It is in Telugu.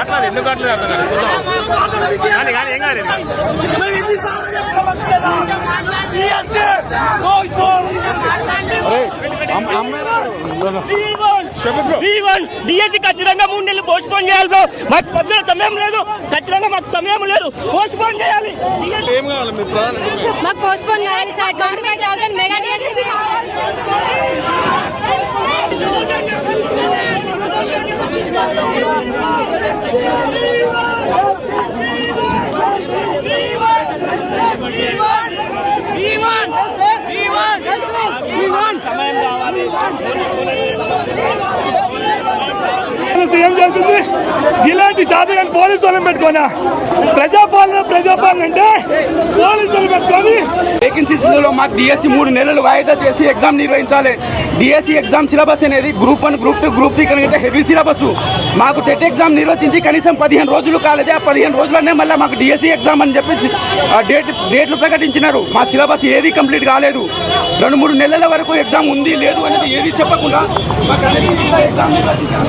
అట్లా ఎందుకు అట్లేదు అర్థం కానీ ఏం కాలేదు. ఖచ్చితంగా మూడు నెలలు పోస్ట్ పోన్ చేయాలి బ్రో మాకు పెద్ద సమయం లేదు. ఖచ్చితంగా మాకు సమయం లేదు. పోస్ట్ పోన్ చేయాలి పోస్ట్ సీఎం చేసింది? ఇలాంటి జాతీయ పోలీసు వాళ్ళని పెట్టుకోనా? ప్రజాపాలన ప్రజాపాలన అంటే పోలీసులు పెట్టుకొని. వేకెన్సీస్లలో మాకు డిఎస్సి మూడు నెలలు వాయిదా చేసి ఎగ్జామ్ నిర్వహించాలి. డిఎస్సి ఎగ్జామ్ సిలబస్ అనేది group one group two group three కనుక హెవీ సిలబస్ మాకు టెట్ ఎగ్జామ్ నిర్వచించి కనీసం పదిహేను రోజులు కాలేదు ఆ పదిహేను రోజులనే మళ్ళీ మాకు డిఎస్సి ఎగ్జామ్ అని చెప్పేసి ఆ డేట్ డేట్లు ప్రకటించినారు. మా సిలబస్ ఏది కంప్లీట్ కాలేదు. రెండు మూడు నెలల వరకు ఎగ్జామ్ ఉంది లేదు అనేది ఏది చెప్పకుండా మాకు ఎగ్జామ్ నిర్వహించారు